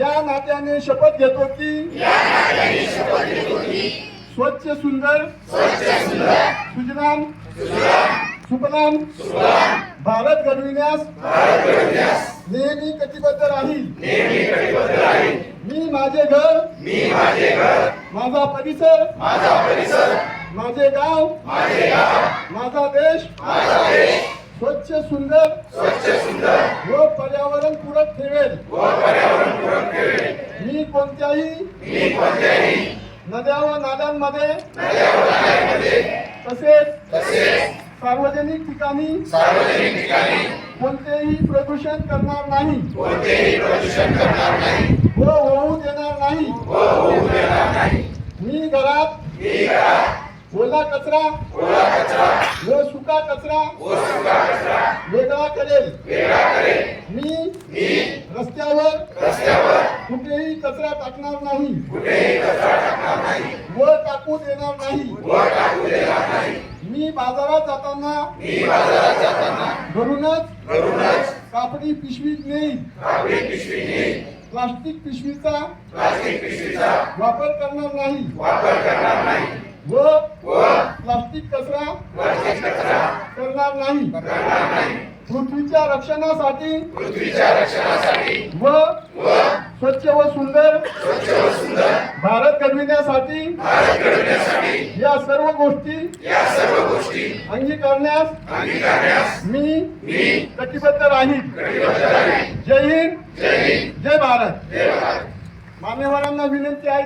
या नात्याने शपथ घेतो की स्वच्छ सुंदर सुजलाम सुफलाम भारत घडविण्यास नेहमी कटिबद्ध राहील. मी माझे घर माझा परिसर माझे गाव माझा देश स्वच्छ सुंदर व पर्यावरण पूरक ठेवेल मी कोणत्याही नद्या व नाल्यांमध्ये तसेच सार्वजनिक ठिकाणी कोणतेही प्रदूषण करणार नाही. व होऊ देणार नाही. मी घरात ओला कचरा व सुका कचरा वेगळा करेल मी रस्त्यावर कुठेही कचरा टाकणार नाही. व टाकू देणार नाही. मी बाजारात जाताना घरूनच कापडी पिशवी नेईल प्लास्टिक पिशवीचा वापर करणार नाही. व प्लास्टिक कचरा करणार नाही. पृथ्वीच्या रक्षणासाठी व स्वच्छ व सुंदर भारत घडविण्यासाठी या सर्व गोष्टी अंगीकारण्यास मी कटिबद्ध राहील जय हिंद जय भारत. मान्यवरांना विनंती आहे.